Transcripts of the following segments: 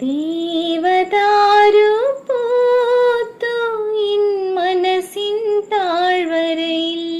தேவதாரு பூத்து என் மனசின் தாழ்வரையில்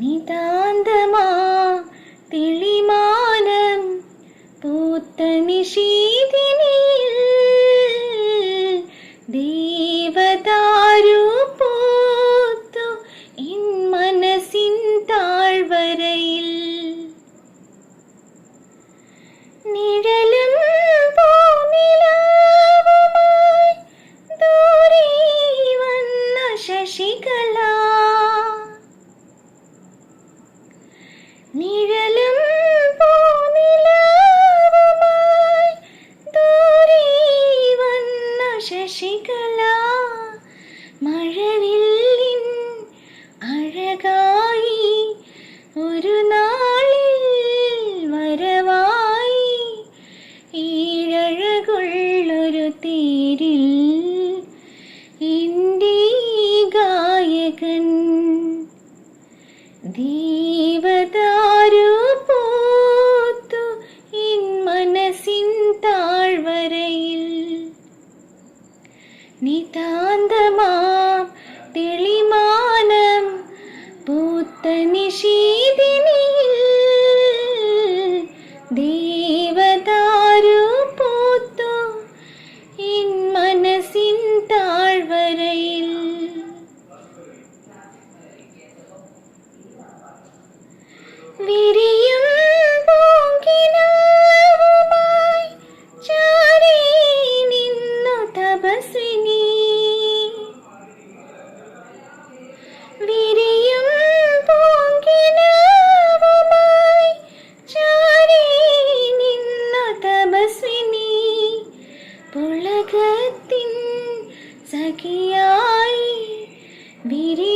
நிதாந்தமா തെളിമാനം പൂത്ത നിഷീതിനേ ഈഴഴകുള്ളൊരു തേരിൽ എന്റെ ഗായകൻ ദീവദാരു പോത്തു ഇൻ മനസ്സിൻ താഴ്വരയിൽ നിതാന്തമാം വിരിയും പൂങ്കിനാവുമായി ചാരി നിന്നു തപസ്വിനി. വിരിയും പൂങ്കിനാവുമായി ചാരി നിന്നു തപസ്വിനി. പുളകത്തിൻ സഖിയായി വിരിമാറിൽ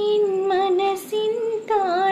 என் மனசின் தான்